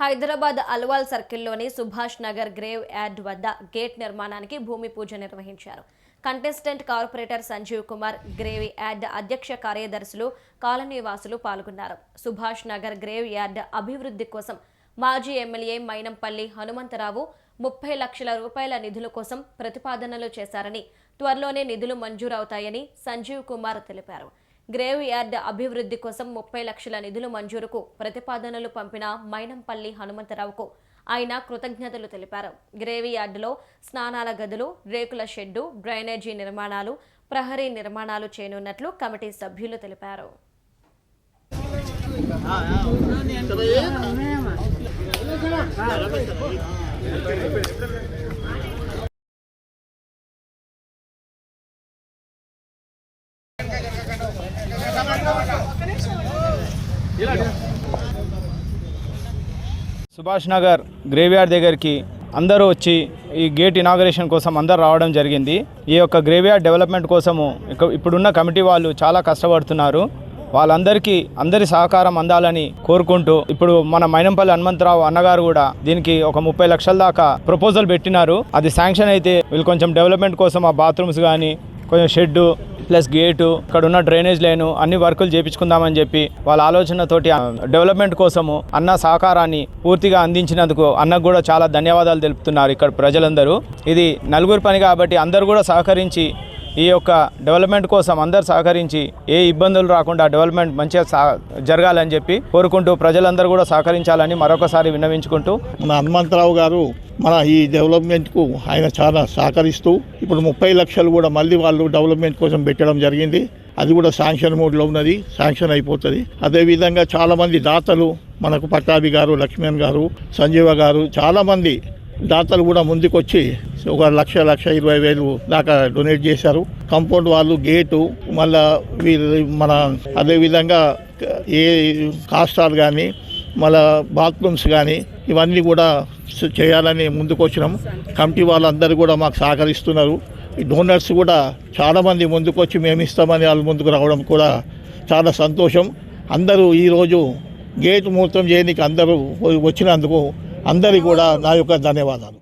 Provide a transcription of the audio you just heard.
హైదరాబాద్ అల్వాల్ సర్కిల్లోని Subhash Nagar graveyard వద్ద gate నిర్మాణానికి భూమి పూజ నిర్వహించారు. Contestant corporator Sanjeev Kumar graveyard అధ్యక్ష కార్యదర్శులు కాలనీవాసులు పాల్గొన్నారు. సుభాష్ నగర్ గ్రేవ్ యార్డ్ అభివృద్ధి కోసం మాజీ ఎమ్మెల్యే మైనంపల్లి హనుమంతరావు ముప్పై లక్షల రూపాయల నిధుల కోసం ప్రతిపాదనలు చేశారని త్వరలోనే నిధులు మంజూరవుతాయని సంజీవ్ కుమార్ తెలిపారు. గ్రేవ్ యార్డ్ అభివృద్ధి కోసం ముప్పై లక్షల నిధులు మంజూరుకు ప్రతిపాదనలు పంపిన మైనంపల్లి హనుమంతరావుకు ఆయన కృతజ్ఞతలు తెలిపారు. గ్రేవీ యార్డులో స్నానాల గదులు రేకుల షెడ్డు డ్రైనేజీ నిర్మాణాలు ప్రహరీ నిర్మాణాలు చేయనున్నట్లు కమిటీ సభ్యులు తెలిపారు. సుభాష్ నగర్ గ్రేవ్యార్డ్ దగ్గరికి అందరూ వచ్చి ఈ గేట్ ఇనాగరేషన్ కోసం అందరు రావడం జరిగింది. ఈ యొక్క గ్రేవ్యార్డ్ డెవలప్మెంట్ కోసము ఇప్పుడున్న కమిటీ వాళ్ళు చాలా కష్టపడుతున్నారు. వాళ్ళందరికీ అందరి సహకారం అందాలని కోరుకుంటూ ఇప్పుడు మన మైనంపల్లి హనుమంతరావు అన్నగారు కూడా దీనికి ఒక ముప్పై లక్షల దాకా ప్రపోజల్ పెట్టినారు. అది శాంక్షన్ అయితే వీళ్ళు కొంచెం డెవలప్మెంట్ కోసం ఆ బాత్రూమ్స్ కానీ కొంచెం షెడ్డు ప్లస్ గేటు అక్కడ ఉన్న డ్రైనేజ్ లైను అన్ని వర్కులు చేపించుకుందామని చెప్పి వాళ్ళ ఆలోచనతోటి డెవలప్మెంట్ కోసము అన్న సహకారాన్ని పూర్తిగా అందించినందుకు అన్నకు కూడా చాలా ధన్యవాదాలు తెలుపుతున్నారు ఇక్కడ ప్రజలందరూ. ఇది నలుగురు పని కాబట్టి అందరూ కూడా సహకరించి ఈ యొక్క డెవలప్మెంట్ కోసం అందరు సహకరించి ఏ ఇబ్బందులు రాకుండా డెవలప్మెంట్ మంచిగా సా జరగాలని చెప్పి కోరుకుంటూ ప్రజలందరూ కూడా సహకరించాలని మరొకసారి విన్నవించుకుంటూ మన హనుమంతరావు గారు మన ఈ డెవలప్మెంట్కు ఆయన చాలా సహకరిస్తూ ఇప్పుడు ముప్పై లక్షలు కూడా మళ్ళీ వాళ్ళు డెవలప్మెంట్ కోసం పెట్టడం జరిగింది. అది కూడా శాంక్షన్ మోడ్లో ఉన్నది శాంక్షన్ అయిపోతుంది. అదేవిధంగా చాలామంది దాతలు మనకు పట్టాభి గారు లక్ష్మణ్ గారు సంజీవ గారు చాలామంది దాతలు కూడా ముందుకొచ్చి ఒక లక్ష లక్ష ఇరవై వేలు దాకా డొనేట్ చేశారు. కాంపౌండ్ వాళ్ళు గేటు మళ్ళా వీళ్ళు మన అదేవిధంగా ఏ కాస్టాలు కానీ మళ్ళా బాత్రూమ్స్ కానీ ఇవన్నీ కూడా చేయాలని ముందుకొచ్చినాము కమిటీ వాళ్ళందరూ కూడా మాకు సహకరిస్తున్నారు. ఈ డోనర్స్ కూడా చాలామంది ముందుకొచ్చి మేము ఇస్తామని వాళ్ళు ముందుకు రావడం కూడా చాలా సంతోషం. అందరూ ఈరోజు గేట్ ముహూర్తం చేయడానికి అందరూ వచ్చినందుకు అందరికీ కూడా నా యొక్క ధన్యవాదాలు.